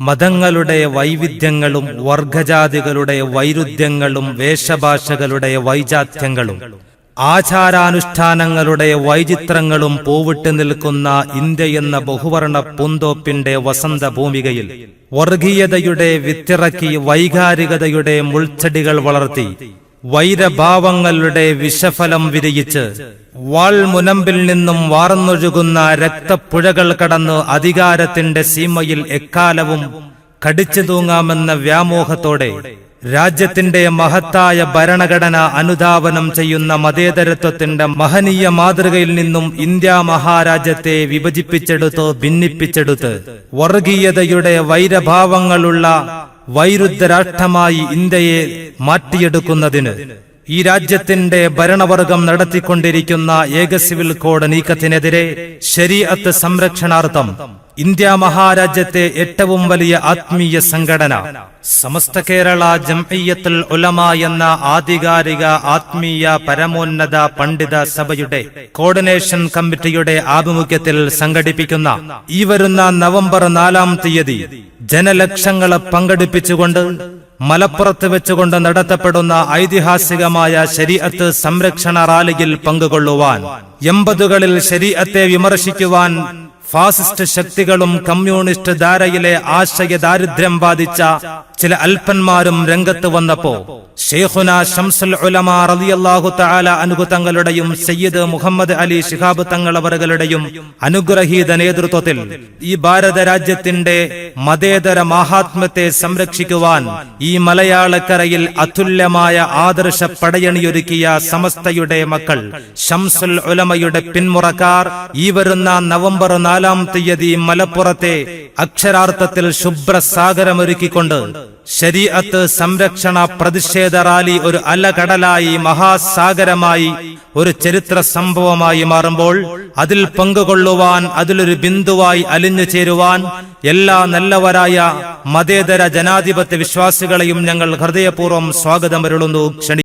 മതങ്ങളുടെ വൈവിധ്യങ്ങളും വർഗജാതികളുടെ വൈരുദ്ധ്യങ്ങളും വേഷഭാഷകളുടെ വൈജാത്യങ്ങളും ആചാരാനുഷ്ഠാനങ്ങളുടെ വൈചിത്രങ്ങളും പൂവിട്ട് നിൽക്കുന്ന ഇന്ത്യ എന്ന ബഹുവർണ പൂന്തോപ്പിന്റെ വസന്ത ഭൂമികയിൽ വർഗീയതയുടെ വിത്തിറക്കി വൈകാരികതയുടെ മുൾച്ചെടികൾ വളർത്തി വൈരഭാവങ്ങളുടെ വിഷഫലം വിരിയിച്ച് വാൾ മുനമ്പിൽ നിന്നും വാർന്നൊഴുകുന്ന രക്തപ്പുഴകൾ കടന്ന് അധികാരത്തിന്റെ സീമയിൽ എക്കാലവും കടിച്ചു തൂങ്ങാമെന്ന വ്യാമോഹത്തോടെ രാജ്യത്തിന്റെ മഹത്തായ ഭരണഘടന അനുധാവനം ചെയ്യുന്ന മതേതരത്വത്തിന്റെ മഹനീയ മാതൃകയിൽ നിന്നും ഇന്ത്യ മഹാരാജ്യത്തെ വിഭജിപ്പിച്ചെടുത്ത് ഭിന്നിപ്പിച്ചെടുത്ത് വർഗീയതയുടെ വൈരഭാവങ്ങളുള്ള വൈരുദ്ധ രാഷ്ട്രമായി ഇന്ത്യയെ മാറ്റിയെടുക്കുന്നതിന് ഈ രാജ്യത്തിന്റെ ഭരണവർഗം നടത്തിക്കൊണ്ടിരിക്കുന്ന ഏക സിവിൽ കോഡ് നീക്കത്തിനെതിരെ ശരീഅത്ത് സംരക്ഷണാർത്ഥം ഇന്ത്യ മഹാരാജ്യത്തെ ഏറ്റവും വലിയ ആത്മീയ സംഘടന. സമസ്ത കേരള ജംഇയ്യത്തുൽ ഉലമ എന്ന ആധികാരിക ആത്മീയ പരമോന്നത പണ്ഡിത സഭയുടെ കോർഡിനേഷൻ കമ്മിറ്റിയുടെ ആഭിമുഖ്യത്തിൽ സംഘടിപ്പിക്കുന്ന ഈ വരുന്ന നവംബർ നാലാം തീയതി ജനലക്ഷങ്ങളെ പങ്കെടുപ്പിച്ചുകൊണ്ട് മലപ്പുറത്ത് വെച്ചുകൊണ്ട് നടത്തപ്പെടുന്ന ഐതിഹാസികമായ ശരീഅത്ത് സംരക്ഷണ റാലിയിൽ പങ്കുകൊള്ളുവാൻ എൺപതുകളിൽ ശരീഅത്തെ വിമർശിക്കുവാൻ ഫാസിസ്റ്റ് ശക്തികളും കമ്മ്യൂണിസ്റ്റ് ധാരയിലെ ആശയ ദാരിദ്ര്യം ബാധിച്ച ചില അല്പന്മാരും രംഗത്ത് വന്നപ്പോ ഷെയ്ഖുന ഷംസുൽ റളിയല്ലാഹു തആല തങ്ങളുടെയും സയ്യിദ് മുഹമ്മദ് അലി ശിഹാബ് തങ്ങളവറുകളുടെയും അനുഗ്രഹീത നേതൃത്വത്തിൽ ഈ ഭാരത രാജ്യത്തിന്റെ മതേതര മഹാത്മ്യത്തെ സംരക്ഷിക്കുവാൻ ഈ മലയാളക്കരയിൽ അതുല്യമായ ആദർശ പടയണിയൊരുക്കിയ സമസ്തയുടെ മക്കൾ ഷംസുൽ ഉലമയുടെ പിന്മുറക്കാർ ഈ വരുന്ന നവംബർ നാലാം തീയതി മലപ്പുറത്തെ അക്ഷരാർത്ഥത്തിൽ ശുഭ്രസാഗരമൊരുക്കിക്കൊണ്ട് ശരീഅത്ത് സംരക്ഷണ പ്രതിഷേധ റാലി ഒരു അലകടലായി മഹാസാഗരമായി ഒരു ചരിത്ര സംഭവമായി മാറുമ്പോൾ അതിൽ പങ്കുകൊള്ളുവാൻ അതിലൊരു ബിന്ദുവായി അലിഞ്ഞു ചേരുവാൻ എല്ലാ നല്ലവരായ മതേതര ജനാധിപത്യ വിശ്വാസികളെയും ഞങ്ങൾ ഹൃദയപൂർവം സ്വാഗതമരുളുന്നു. ക്ഷണി